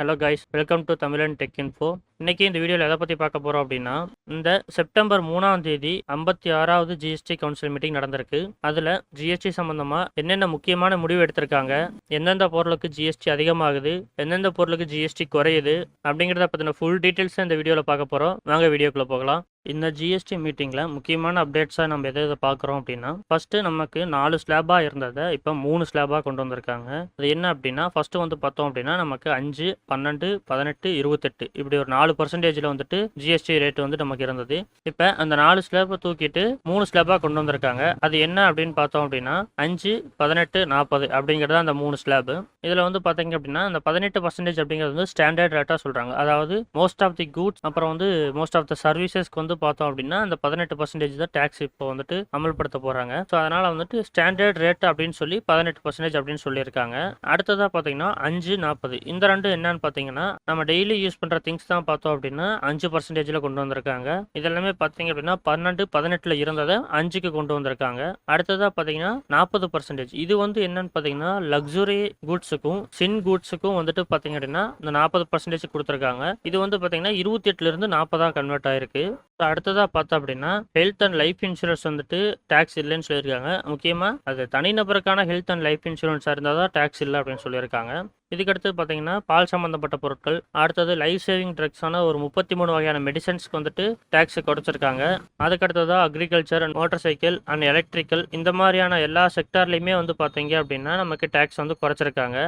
Hello guys, welcome to Tamil and Tech Info. இன்னைக்கு இந்த வீடியோவில் எதை பற்றி பார்க்க போகிறோம் அப்படின்னா இந்த செப்டம்பர் மூணாம் தேதி ஐம்பத்தி ஆறாவது ஜிஎஸ்டி கவுன்சில் மீட்டிங் நடந்திருக்கு. அதில் ஜிஎஸ்டி சம்மந்தமாக என்னென்ன முக்கியமான முடிவு எடுத்திருக்காங்க எந்தெந்த பொருளுக்கு ஜிஎஸ்டி அதிகமாகுது எந்தெந்த பொருளுக்கு ஜிஎஸ்டி குறையுது அப்படிங்கிறத பற்றின ஃபுல் டீட்டெயில்ஸை இந்த வீடியோவில் பார்க்க போகிறோம் வாங்க வீடியோக்குள்ளே போகலாம். இந்த ஜிஎஸ்டி மீட்டிங்கில் முக்கியமான அப்டேட்ஸாக நம்ம எதை எதை பார்க்குறோம் அப்படின்னா ஃபஸ்ட்டு நமக்கு நாலு ஸ்லாபாக இருந்ததை இப்போ மூணு ஸ்லாபாக கொண்டு வந்திருக்காங்க. அது என்ன அப்படின்னா ஃபஸ்ட்டு வந்து பார்த்தோம் அப்படின்னா நமக்கு அஞ்சு பன்னெண்டு பதினெட்டு இருபத்தெட்டு இப்படி ஒரு நாலு பர்சன்டேஜில் வந்துட்டு ஜிஎஸ்டி ரேட் வந்து நமக்கு இருந்தது. இப்போ அந்த நாலு ஸ்லாப்பை தூக்கிட்டு மூணு ஸ்லாப்பாக கொண்டு வந்திருக்காங்க. அது என்ன அப்படின்னு பார்த்தோம் அப்படின்னா அஞ்சு பதினெட்டு நாற்பது அப்படிங்கிறது அந்த மூணு ஸ்லேபு இதில் வந்து பார்த்தீங்க அப்படின்னா அந்த பதினெட்டு பர்சன்டேஜ் அப்படிங்கிறது வந்து ஸ்டாண்டர்ட் ரேட்டாக சொல்கிறாங்க அதாவது மோஸ்ட் ஆஃப் தி கூட்ஸ் அப்புறம் வந்து மோஸ்ட் ஆஃப் த சர்வீசஸ்க்கு வந்து பார்த்தோம் அப்படின்னா அந்த பதினெட்டு பர்சன்டேஜ் தான் டேக்ஸ் இப்போ வந்துட்டு அமல்படுத்த போகிறாங்க ஸோ அதனால் வந்துட்டு ஸ்டாண்டர்ட் ரேட் அப்படின்னு சொல்லி பதினெட்டு பர்சன்டேஜ் அப்படின்னு சொல்லியிருக்காங்க. அடுத்ததாக பார்த்தீங்கன்னா அஞ்சு நாற்பது இந்த ரெண்டு என்னன்னு பார்த்தீங்கன்னா நம்ம டெய்லி யூஸ் பண்ணுற திங்ஸ் தான் பார்த்தோம் அப்படின்னா அஞ்சு பர்சன்டேஜில் கொண்டு வந்திருக்காங்க. இதெல்லாமே பார்த்தீங்க அப்படின்னா பன்னெண்டு பதினெட்டில் இருந்ததை அஞ்சுக்கு கொண்டு வந்திருக்காங்க. அடுத்ததாக பார்த்தீங்கன்னா நாற்பது பர்சன்டேஜ் இது வந்து என்னன்னு பார்த்தீங்கன்னா லக்ஸுரி கூட்ஸுக்கும் சின் கூட்ஸுக்கும் வந்துட்டு பார்த்தீங்க அப்படின்னா இந்த நாற்பது பர்சன்டேஜ் கொடுத்துருக்காங்க. இது வந்து பார்த்தீங்கன்னா இருபத்தி எட்டுலேருந்து நாற்பதாக கன்வெர்ட் ஆயிருக்கு. அடுத்ததாக அடுத்ததா பார்த்தோம் அப்படின்னா ஹெல்த் அண்ட் லைஃப் இன்சூரன்ஸ் வந்துட்டு டேக்ஸ் இல்லைன்னு சொல்லியிருக்காங்க. முக்கியமாக அது தனிநபருக்கான ஹெல்த் அண்ட் லைஃப் இன்சூரன்ஸாக இருந்தால் தான் டேக்ஸ் இல்லை அப்படின்னு சொல்லியிருக்காங்க. இதுக்கடுத்து பார்த்தீங்கன்னா பால் சம்மந்தப்பட்ட பொருட்கள். அடுத்தது லைஃப் சேவிங் ட்ரக்ஸான ஒரு முப்பத்தி மூணு வகையான மெடிசன்ஸ்க்கு வந்துட்டு டேக்ஸ் குறைச்சிருக்காங்க அதுக்கடுத்ததாக agriculture and motorcycle and electrical இந்த மாதிரியான எல்லா செக்டார்லையுமே வந்து பார்த்தீங்க அப்படின்னா நமக்கு டேக்ஸ் வந்து குறைச்சிருக்காங்க.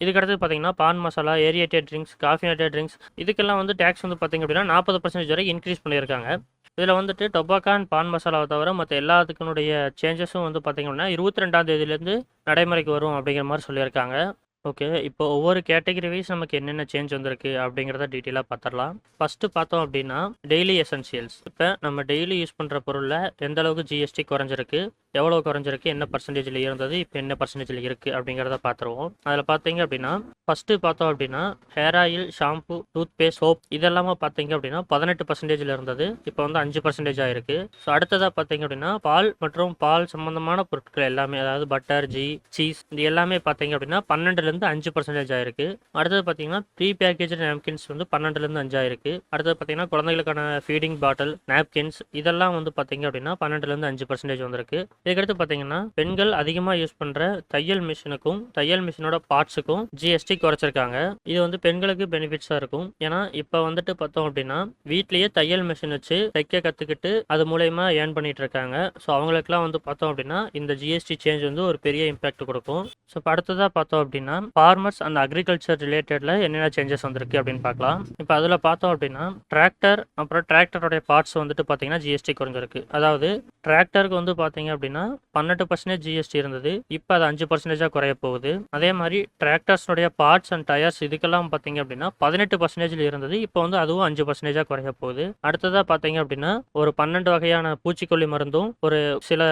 இதுக்கடுத்து பார்த்தீங்கன்னா pan masala aerated drinks caffeinated drinks இதுக்கெல்லாம் வந்து டேக்ஸ் வந்து பார்த்தீங்க அப்படின்னா நாற்பது பர்சன்டேஜ் வரை இன்க்ரீஸ் பண்ணியிருக்காங்க. இதில் வந்துட்டு டொபாக்கா அண்ட் பான் மசாலாவை தவிர மற்ற எல்லாத்துக்குனுடைய சேஞ்சஸும் வந்து பார்த்தீங்க அப்படின்னா இருபத்தி ரெண்டாம் தேதியிலேருந்து நடைமுறைக்கு வரும் அப்படிங்கிற மாதிரி சொல்லியிருக்காங்க. ஓகே. இப்போ ஒவ்வொரு கேட்டகரி வைஸ் நமக்கு என்னென்ன சேஞ்ச் வந்திருக்கு அப்படிங்கிறத டீட்டெயிலாக பார்த்துடலாம் ஃபஸ்ட்டு பார்த்தோம் அப்படின்னா டெய்லி எசென்சியல்ஸ் இப்போ நம்ம டெய்லி யூஸ் பண்ணுற பொருளில் எந்த அளவுக்கு ஜிஎஸ்டி குறைஞ்சிருக்கு? எவ்வளோ குறைஞ்சிருக்கு என்ன பர்சன்டேஜில் இருந்தது இப்போ என்ன பர்சன்டேஜில் இருக்குது அப்படிங்கிறத பார்த்துருவோம் அதில் பார்த்தீங்க அப்படின்னா ஃபஸ்ட்டு பார்த்தோம் அப்படின்னா hair oil shampoo toothpaste soap இதெல்லாமே பார்த்தீங்க அப்படின்னா பதினெட்டு பர்சன்டேஜில் இருந்தது. இப்போ வந்து அஞ்சு பர்சன்டேஜ் ஆகிருக்கு ஸோ அடுத்ததாக பார்த்தீங்க அப்படின்னா பால் மற்றும் பால் சம்மந்தமான பொருட்கள் எல்லாமே அதாவது பட்டர் ஜீ சீஸ் இது எல்லாமே பார்த்தீங்க அப்படின்னா பன்னெண்டுலேருந்து அஞ்சு பர்சன்டேஜ் ஆயிருக்கு. அடுத்தது பார்த்தீங்கன்னா ப்ரீ பேக்கேஜ் நாப்கின்ஸ் வந்து பன்னெண்டுலேருந்து அஞ்சு ஆயிருக்கு. அடுத்தது பார்த்தீங்கன்னா குழந்தைகளுக்கான ஃபீடிங் பாட்டில் நாப்கின்ஸ் இதெல்லாம் வந்து பார்த்தீங்க அப்படின்னா பன்னெண்டுலேருந்து அஞ்சு பர்சன்டேஜ் வந்திருக்கு. இதுக்கடுத்து பார்த்தீங்கன்னா பெண்கள் அதிகமாக யூஸ் பண்ணுற தையல் மிஷினுக்கும் தையல் மிஷினோட பார்ட்ஸுக்கும் ஜிஎஸ்டி குறைச்சிருக்காங்க. இது வந்து பெண்களுக்கு பெனிஃபிட்ஸாக இருக்கும். ஏன்னா இப்போ வந்துட்டு பார்த்தோம் அப்படின்னா வீட்லேயே தையல் மிஷின் வச்சு தைக்க கற்றுக்கிட்டு அது மூலயமா ஏர்ன் பண்ணிட்டு இருக்காங்க. ஸோ அவங்களுக்குலாம் வந்து பார்த்தோம் அப்படின்னா இந்த ஜிஎஸ்டி சேஞ்ச் வந்து ஒரு பெரிய இம்பாக்ட் கொடுக்கும். ஸோ இப்போ அடுத்ததாக பார்த்தோம் அப்படின்னா ஃபார்மர்ஸ் அண்ட் அக்ரிகல்ச்சர் ரிலேட்டடில் என்னென்ன சேஞ்சஸ் வந்திருக்கு அப்படின்னு பார்க்கலாம். இப்போ அதில் பார்த்தோம் அப்படின்னா டிராக்டர் அப்புறம் டிராக்டருடைய பார்ட்ஸ் வந்துட்டு பார்த்தீங்கன்னா ஜிஎஸ்டி குறைஞ்சிருக்கு. அதாவது டிராக்டருக்கு வந்து பார்த்தீங்க அப்படின்னா பன்னெண்டு பர்சன்டேஜ் ஜிஎஸ்டி இருந்தது. இப்போ அது அஞ்சு பர்சன்டேஜாக குறைய போகுது. அதே மாதிரி டிராக்டர்ஸ்னுடைய பார்ட்ஸ் அண்ட் டயர்ஸ் இதுக்கெல்லாம் பார்த்தீங்க அப்படின்னா பதினெட்டு பர்சன்டேஜில் இருந்தது. இப்போ வந்து அதுவும் அஞ்சு பர்சன்டேஜாக குறைய போகுது. அடுத்ததாக பார்த்தீங்க அப்படின்னா ஒரு பன்னெண்டு வகையான பூச்சிக்கொல்லி மருந்தும் ஒரு சில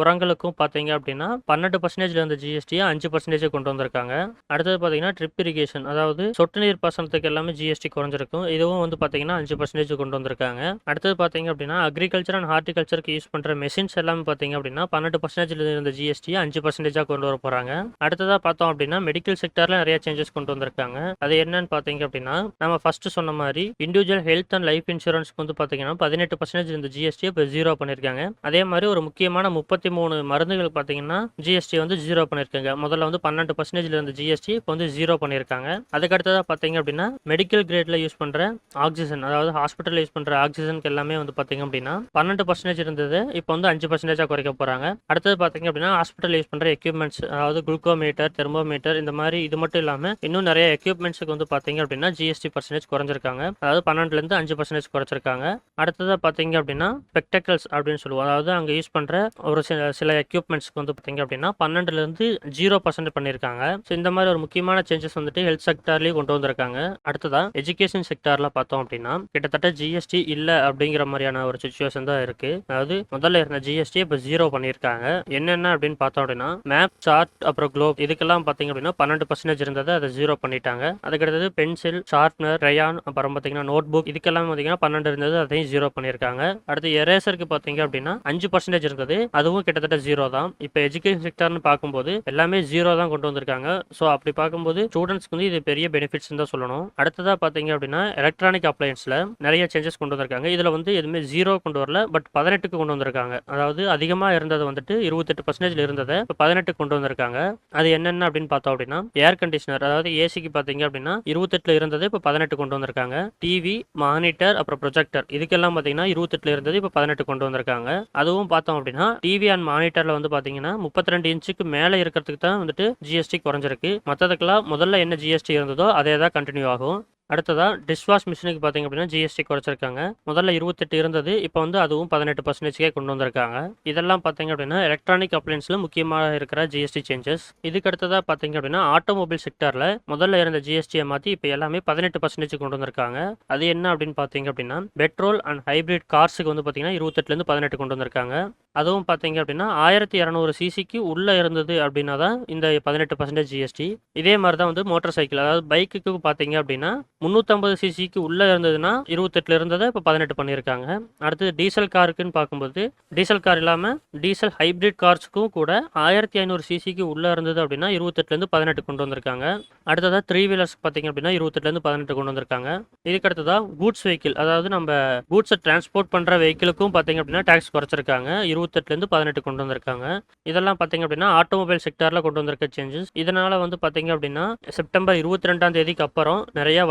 உரங்களுக்கும் பார்த்தீங்க அப்படின்னா பன்னெண்டு பர்சன்டேஜில் இருந்த ஜிஎஸ்டியை அஞ்சு பர்சன்டேஜ் கொண்டு வந்திருக்காங்க. அடுத்தது பார்த்தீங்கன்னா ட்ரிப் இரிகேஷன் அதாவது சொட்டு நீர் பாசனத்துக்கு எல்லாமே ஜிஎஸ்டி குறைஞ்சிருக்கும். இதுவும் வந்து பார்த்தீங்கன்னா அஞ்சு பர்சன்டேஜ் கொண்டு வந்திருக்காங்க. அடுத்தது பார்த்தீங்க அப்படின்னா அக்ரிகல்ச்சர் அண்ட் ஹார்டிகல்ச்சருக்கு யூஸ் பண்ணுற மெஷின்ஸ் எல்லாமே பார்த்தீங்க அப்படின்னா பன்னெண்டு பர்சன்டேஜில் இருந்த ஜிஎஸ்டியை அஞ்சு பர்சன்டேஜாக கொண்டு வர போகிறாங்க அடுத்ததாக பார்த்தோம் அப்படின்னா மெடிக்கல் செக்டரில் நிறைய சேஞ்சஸ் கொண்டு வந்திருக்காங்க. அது என்னன்னு பார்த்தீங்க அப்படின்னா நம்ம ஃபர்ஸ்ட் சொன்ன மாதிரி இண்டிவிஜுவல் ஹெல்த் அண்ட் லைஃப் இன்சூரன்ஸ்க்கு வந்து பார்த்தீங்கன்னா பதினெட்டு பர்சன்டேஜ் இருந்த ஜிஎஸ்டி இப்போ ஜீரோ பண்ணியிருக்காங்க அதே மாதிரி ஒரு முக்கியமான முப்பத்தி மூணு மருந்துகள் பார்த்தீங்கன்னா ஜிஎஸ்டி வந்து ஜீரோ பண்ணியிருக்காங்க முதல்ல வந்து பன்னெண்டு பர்சன்டேஜில் இருந்த ஜிஎஸ்டி இப்போ வந்து ஜீரோ பண்ணியிருக்காங்க அதுக்கு அடுத்ததாக பார்த்தீங்க அப்படின்னா மெடிக்கல் கிரேடில் யூஸ் பண்ணுற ஆக்சிஜன் அதாவது ஹாஸ்பிட்டல் யூஸ் பண்ணுற ஆக்சிஜனுக்கு எல்லாமே வந்து பார்த்தீங்க அப்படின்னா பன்னெண்டு பர்சன்டேஜ் இருந்தது இப்போ வந்து அஞ்சு பர்சன்டேஜாக குறைக்க போகிறாங்க அடுத்தது பார்த்தீங்க அப்படின்னா ஹாஸ்பிட்டல் யூஸ் பண்ணுற எக்யூப்மெண்ட்ஸ் அதாவது குளுக்கோமீட்டர் தெர்மோமீட்டர் இந்த மாதிரி இது மட்டும் இல்லாமல் இன்னும் நிறைய எக்யூப்மெண்ட்ஸுக்கு வந்து பார்த்தீங்க அப்படின்னா ஜிஎஸ்டி பர்சன்டேஜ் குறைஞ்சிருக்காங்க. அதாவது பன்னெண்டுலேருந்து அஞ்சு பர்சன்டேஜ் குறைச்சிருக்காங்க. அடுத்ததாக பார்த்தீங்க அப்படின்னா ஸ்பெக்டக்கல்ஸ் அப்படின்னு சொல்லுவோம். அதாவது அங்கே யூஸ் பண்ணுற ஒரு சில சில எக்யூப்மெண்ட்ஸ்க்கு வந்து பார்த்தீங்க அப்படின்னா பன்னெண்டுலேருந்து ஜீரோ பர்சன்ட் பண்ணியிருக்காங்க ஸோ இந்த மாதிரி ஒரு முக்கியமான சேஞ்சஸ் வந்துட்டு ஹெல்த் செக்டார்லேயும் கொண்டு வந்திருக்காங்க. அடுத்ததாக எஜுகேஷன் செக்டாரில் பார்த்தோம் அப்படின்னா கிட்டத்தட்ட ஜிஎஸ்டி இல்லை அப்படிங்கிற மாதிரியான ஒரு சுச்சுவேஷன் தான் இருக்குது அதாவது முதல்ல இருந்த ஜிஎஸ்டி இப்போ ஜீரோ பண்ணியிருக்காங்க. என்னென்ன அப்படின்னு பார்த்தோம் அப்படின்னா மேப் சார்ட் அப்புறம் குளோப் இதுக்கெல்லாம் பார்த்தீங்க அப்படின்னா பன்னெண்டு பர்சன்டேஜ் இருந்ததை அதை ஜீரோ பண்ணிட்டாங்க. அதுக்கடுத்தது பென்சில் ஷார்ப்னர் ரயான் அப்புறம் பார்த்தீங்கன்னா நோட் புக் இதுக்கெல்லாம் பார்த்தீங்கன்னா பன்னெண்டு இருந்தது அதையும் ஜீரோ பண்ணியிருக்காங்க. அடுத்து எரேசருக்கு பார்த்தீங்க அப்படின்னா அஞ்சு பர்சன்டேஜ் இருந்தது அதுவும் கிட்டத்தட்ட ஜீரோ தான். இப்போ எஜுகேஷன் செக்டர்னு பார்க்கும்போது எல்லாமே ஜீரோ தான் கொண்டு வந்திருக்காங்க. ஸோ அப்படி பார்க்கும்போது ஸ்டூடெண்ட்ஸ்க்கு வந்து இது பெரிய பெனிஃபிட்ஸ் தான் சொல்லணும். அடுத்ததாக பார்த்தீங்க அப்படின்னா எலக்ட்ரானிக் அப்ளையன்ஸில் நிறைய சேஞ்சஸ் கொண்டு வந்திருக்காங்க. இதில் வந்து எதுவுமே ஜீரோ கொண்டு வரல பட் பதினெட்டுக்கு கொண்டு வந்திருக்காங்க. அதாவது அதிகமாக இருந்தது வந்துட்டு இருபத்தெட்டு பர்சன்டேஜ் இருந்ததை இப்போ பதினெட்டு கொண்டு வந்திருக்காங்க. அது என்னென்ன அப்படின்னு பார்த்தோம் அப்படின்னா ஏர் கண்டிஷனர் அதாவது ஏசிக்கு பார்த்தீங்க அப்படின்னா இருபத்தெட்டில் இருந்தது இப்போ பதினெட்டு கொண்டு வந்திருக்காங்க. டிவி மானிட்டர் அப்புறம் ப்ரொஜெக்டர் இதுக்கெல்லாம் பார்த்தீங்கன்னா இருபத்தெட்டில் இருந்தது இப்போ பதினெட்டு கொண்டு வந்திருக்காங்க. அதுவும் பார்த்தோம் அப்படின்னா டிவி அண்ட் மானிட்டரில் வந்து பார்த்தீங்கன்னா முப்பத்தி ரெண்டு இன்ச்சுக்கு மேலே இருக்கிறதுக்கு தான் வந்துட்டு ஜிஎஸ்டி குறைஞ்சிருக்கு. மற்றதுக்கெல்லாம் முதல்ல என்ன ஜிஎஸ்டி இருந்ததோ அதே தான் கண்டினியூ ஆகும். அடுத்ததாக டிஷ்வாஷ் மிஷினுக்கு பார்த்தீங்க அப்படின்னா ஜிஎஸ்டி குறைச்சிருக்காங்க. முதல்ல இருபத்தெட்டு இருந்தது இப்போ வந்து அதுவும் பதினெட்டு பர்சன்டேஜ்க்கே கொண்டு வந்திருக்காங்க. இதெல்லாம் பார்த்தீங்க அப்படின்னா எலக்ட்ரானிக் அப்ளைன்ஸில் முக்கியமாக இருக்கிற ஜிஎஸ்டி சேஞ்சஸ் இதுக்கு அடுத்ததாக பார்த்தீங்க அப்படின்னா ஆட்டோமொபைல் செக்டரில் முதல்ல இருந்த ஜிஎஸ்டியை மாற்றி இப்போ எல்லாமே பதினெட்டு பர்சன்டேஜ் கொண்டு வந்திருக்காங்க. அது என்ன அப்படின்னு பார்த்தீங்க அப்படின்னா பெட்ரோல் அண்ட் ஹைபிரிட் கார்ஸுக்கு வந்து பார்த்தீங்கன்னா இருபத்தெட்டுலேருந்து பதினெட்டு கொண்டு வந்திருக்காங்க. அதுவும் பார்த்தீங்க அப்படின்னா ஆயிரத்தி இரநூறு சிசிக்கு உள்ளே இருந்தது அப்படின்னா தான் இந்த பதினெட்டு பர்சன்டேஜ் ஜிஎஸ்டி இதே மாதிரி தான் வந்து மோட்டார் சைக்கிள் அதாவது பைக்குக்கு பார்த்தீங்க அப்படின்னா முந்நூற்றம்பது சிசிக்கு உள்ளே இருந்ததுன்னா இருபத்தெட்டில் இருந்ததை இப்போ பதினெட்டு பண்ணியிருக்காங்க. அடுத்து டீசல் காருக்குன்னு பார்க்கும்போது டீசல் கார் இல்லாமல் டீசல் ஹைப்ரிட் கார்ஸுக்கும் கூட ஆயிரத்தி ஐநூறு சிசிக்கு உள்ளே இருந்தது அப்படின்னா இருபத்தெட்டுலேருந்து பதினெட்டு கொண்டு வந்திருக்காங்க. அடுத்ததாக த்ரீ வீலர்ஸ் பார்த்தீங்க அப்படின்னா இருபத்தெட்டுலேருந்து பதினெட்டு கொண்டு வந்திருக்காங்க. இதுக்கு அடுத்ததாக கூட்ஸ் வெஹிக்கிள் அதாவது நம்ம கூட்ஸை டிரான்ஸ்போர்ட் பண்ணுற வெஹிக்கிளுக்கும் பார்த்திங்க அப்படின்னா டேக்ஸ் குறைச்சிருக்காங்க. இருபத்தெட்டுலேருந்து பதினெட்டு கொண்டு வந்திருக்காங்க. இதெல்லாம் பார்த்தீங்க அப்படின்னா ஆட்டோமொபைல் செக்டாரில் கொண்டு வந்திருக்க சேஞ்சஸ் இதனால் வந்து பார்த்திங்க அப்படின்னா செப்டம்பர் இருபத்தி ரெண்டாம் தேதிக்கு அப்புறம்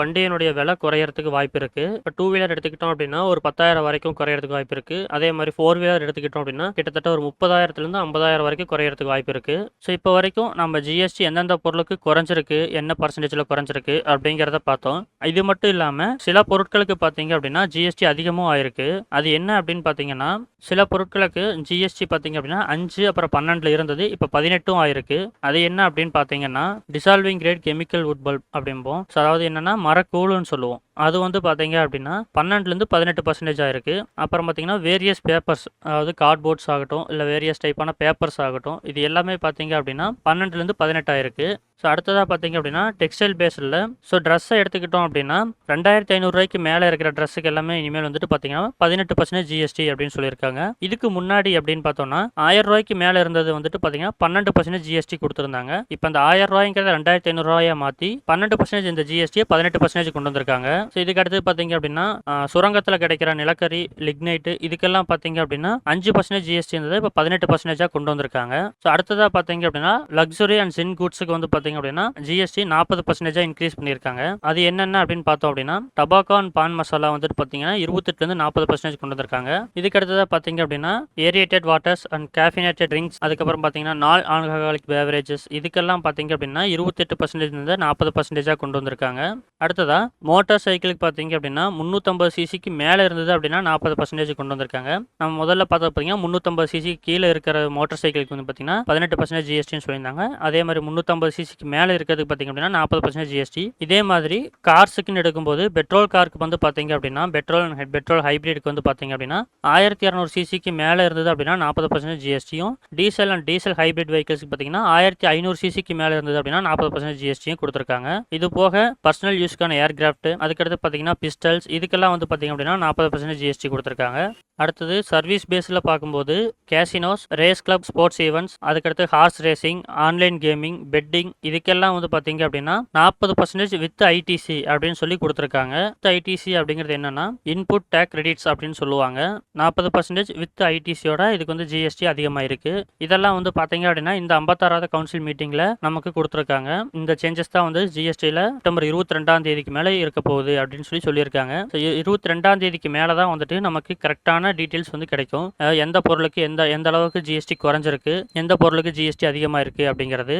வண்டி வண்டியினுடைய விலை குறையறதுக்கு வாய்ப்பு இருக்குது இப்போ டூ வீலர் எடுத்துக்கிட்டோம் அப்படின்னா ஒரு பத்தாயிரம் வரைக்கும் குறையறதுக்கு வாய்ப்பு இருக்குது அதே மாதிரி ஃபோர் வீலர் எடுத்துக்கிட்டோம் அப்படின்னா கிட்டத்தட்ட ஒரு முப்பதாயிரத்துலேருந்து ஐம்பதாயிரம் வரைக்கும் குறையறதுக்கு வாய்ப்பு இருக்குது ஸோ இப்போ வரைக்கும் நம்ம ஜிஎஸ்டி எந்தெந்த பொருளுக்கு குறைஞ்சிருக்கு என்ன பர்சன்டேஜில் குறைஞ்சிருக்கு அப்படிங்கிறத பார்த்தோம். இது மட்டும் இல்லாமல் சில பொருட்களுக்கு பார்த்தீங்க அப்படின்னா ஜிஎஸ்டி அதிகமும் ஆயிருக்கு. அது என்ன அப்படின்னு பார்த்தீங்கன்னா சில பொருட்களுக்கு ஜிஎஸ்டி பார்த்தீங்க அப்படின்னா அஞ்சு அப்புறம் பன்னெண்டில் இருந்தது இப்போ பதினெட்டும் ஆயிருக்கு. அது என்ன அப்படின்னு பார்த்தீங்கன்னா dissolving grade chemical wood pulp அப்படிம்போம். So அதாவது என்னன்னா கூலுன்னு சொல்லுவோம். அது வந்து பார்த்தீங்க அப்படின்னா பன்னெண்டுலேருந்து பதினெட்டு பர்சன்டேஜ் ஆயிருக்கு. அப்புறம் பார்த்தீங்கன்னா வேரியஸ் பேப்பர்ஸ் அதாவது கார்ட்போர்ட்ஸ் ஆகட்டும் இல்லை வேரியஸ் டைப்பான பேப்பர்ஸ் ஆகட்டும் இது எல்லாமே பார்த்தீங்க அப்படின்னா பன்னெண்டுலேருந்து பதினெட்டு ஆயிருக்கு. ஸோ அடுத்ததாக பார்த்தீங்க அப்படின்னா டெக்ஸ்டைல் பேஸில் ஸோ ட்ரெஸ்ஸை எடுத்துக்கிட்டோம் அப்படின்னா ரெண்டாயிரத்தி ஐநூறுரூவாய்க்கு மேலே இருக்கிற ட்ரெஸ்ஸுக்கு எல்லாமே இனிமேல் வந்துட்டு பார்த்தீங்கன்னா பதினெட்டு பர்சன்டேஜ் ஜிஎஸ்டி அப்படின்னு சொல்லியிருக்காங்க. இதுக்கு முன்னாடி அப்படின்னு பார்த்தோம்னா ஆயிரம் ரூபாய்க்கு மேலே இருந்தது வந்துட்டு பார்த்தீங்கன்னா பன்னெண்டு பர்சன்டேஜ் ஜிஎஸ்டி கொடுத்துருந்தாங்க. இப்போ அந்த ஆயிரம் ரூபாய்ங்கிறத ரெண்டாயிரத்தி ஐநூறுரூவாயை மாற்றி பன்னெண்டு பர்சன்டேஜ் இந்த ஜிஎஸ்டியை பதினெட்டு பர்சன்டேஜ் கொண்டு வந்திருக்காங்க. ஸோ இதுக்கு அடுத்து பார்த்தீங்க அப்படின்னா சுரங்கத்தில் கிடைக்கிற நிலக்கரி லிக்னைட்டு இதுக்கெல்லாம் பார்த்தீங்க அப்படின்னா அஞ்சு பர்சன்டேஜ் ஜிஎஸ்டி இருந்தது இப்போ பதினெட்டு பர்சன்டேஜாக கொண்டு வந்திருக்காங்க. ஸோ அடுத்ததாக பார்த்தீங்க அப்படின்னா லக்ஸுரி அண்ட் சின் குட்ஸுக்கு வந்து பார்த்தீங்க அப்படின்னா ஜிஎஸ்டி நாற்பது பர்சன்டேஜாக இன்க்ரீஸ் பண்ணியிருக்காங்க. அது என்னென்ன அப்படின்னு பார்த்தோம் அப்படின்னா டபாக்கோ அண்ட் பான் மசாலா வந்துட்டு பார்த்தீங்கன்னா இருபத்தெட்டுலேருந்து நாற்பது பர்சன்டேஜ் கொண்டு வந்திருக்காங்க. இதுக்கு அடுத்ததாக பார்த்தீங்க அப்படின்னா aerated waters and caffeinated drinks அதுக்கப்புறம் பார்த்தீங்கன்னா நால் ஆல்கஹாலிக் பேவரேஜஸ் இதுக்கெல்லாம் பார்த்தீங்க அப்படின்னா இருபத்தெட்டு பர்சன்டேஜ் வந்து நாற்பது பர்சன்டேஜாக கொண்டு வந்திருக்காங்க. அடுத்ததா மோட்டார் சைக்கிளுக்கு பார்த்தீங்க அப்படின்னா முந்நூற்றம்பது சிசிக்கு மேலே இருந்தது அப்படின்னா நாற்பது பர்சன்டேஜ் கொண்டு வந்திருக்காங்க. நம்ம முதல்ல பார்த்தா பார்த்தீங்கன்னா முந்நூற்றம்பது சிசி கீழே இருக்கிற மோட்டார் சைக்கிளுக்கு வந்து பார்த்தீங்கன்னா பதினெட்டு பர்சன்டேஜ் ஜிஎஸ்டின்னு சொல்லியிருந்தாங்க. அதே மாதிரி முந்நூற்றம்பது சிசிக்கு மேலே இருக்கிறதுக்கு பார்த்தீங்க அப்படின்னா நாற்பது பர்சன்டேஜ் ஜிஎஸ்டி இதே மாதிரி கார்ஸுக்குன்னு எடுக்கும்போது பெட்ரோல் காருக்கு வந்து பார்த்தீங்க அப்படின்னா பெட்ரோல் பெட்ரோல் ஹைப்ரிடுக்கு வந்து பார்த்திங்க அப்படின்னா ஆயிரத்தி இரநூறு சிசிக்கு மேலே இருந்தது அப்படின்னா நாற்பது பர்சன்டேஜ் ஜிஎஸ்டியும் டீசல் அண்ட் டீசல் ஹைப்ரிட் வெஹிக்கிள்ஸ்க்கு பார்த்திங்கன்னா ஆயிரத்தி ஐநூறு சிசிக்கு மேலே இருந்தது அப்படின்னா நாற்பது பர்சன்டேஜ் ஜிஎஸ்டியும் கொடுத்துருக்காங்க. இது போக பர்சனல் யூஸ்க்கான ஏர்கிராஃப்ட் அதுக்கடுத்து பார்த்தீங்கன்னா பிஸ்டல்ஸ் இதுக்கெல்லாம் வந்து பார்த்தீங்க அப்படின்னா நாற்பது பர்சன்டேஜ் ஜிஎஸ்டி கொடுத்துருக்காங்க. அடுத்தது சர்வீஸ் பேஸில் பார்க்கும்போது casinos race club sports events அதுக்கடுத்து horse racing online gaming betting இதுக்கெல்லாம் வந்து பார்த்தீங்க அப்படின்னா நாற்பது பர்சன்டேஜ் வித் ஐடிசி அப்படின்னு சொல்லி கொடுத்துருக்காங்க. வித் ஐடிசி அப்படிங்கிறது என்னன்னா இன்புட் டேக் கிரெடிட்ஸ் அப்படின்னு சொல்லுவாங்க. நாற்பது பர்சன்டேஜ் வித் ஐடிசியோட இதுக்கு வந்து ஜிஎஸ்டி அதிகமாக இருக்கு. இதெல்லாம் வந்து பார்த்தீங்க அப்படின்னா இந்த ஐம்பத்தாறாவது கவுன்சில் மீட்டிங்கில் நமக்கு கொடுத்துருக்காங்க. இந்த சேஞ்சஸ் தான் வந்து ஜிஎஸ்டியில் செப்டம்பர் இருபத்தி ரெண்டாம் தேதிக்கு மேலே இருக்க போகுது அப்படின்னு சொல்லி சொல்லியிருக்காங்க. இருபத்தி ரெண்டாம் தேதிக்கு மேலே தான் வந்துட்டு நமக்கு கரெக்டான டீட்டெயில்ஸ் வந்து கிடைக்கும். எந்த பொருளுக்கு எந்த எந்த அளவுக்கு ஜிஎஸ்டி குறைஞ்சிருக்கு எந்த பொருளுக்கு ஜிஎஸ்டி அதிகமாக இருக்குது அப்படிங்கிறது.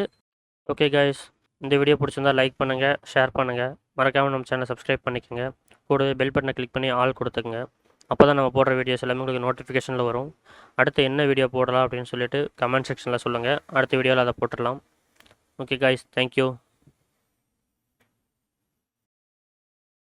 ஓகே கைஸ் இந்த வீடியோ பிடிச்சிருந்தா லைக் பண்ணுங்கள் ஷேர் பண்ணுங்கள் மறக்காமல் நம்ம சேனலை சப்ஸ்கிரைப் பண்ணிக்கோங்க. கூடவே பெல் பட்டனை கிளிக் பண்ணி ஆல் கொடுத்துங்க அப்போ தான் நம்ம போடுற வீடியோஸ் எல்லாமே உங்களுக்கு நோட்டிஃபிகேஷனில் வரும். அடுத்து என்ன வீடியோ போடலாம் அப்படின்னு சொல்லிட்டு கமெண்ட் செக்ஷனில் சொல்லுங்கள் அடுத்த வீடியோவில் அதை போட்டுடலாம். Okay guys thank you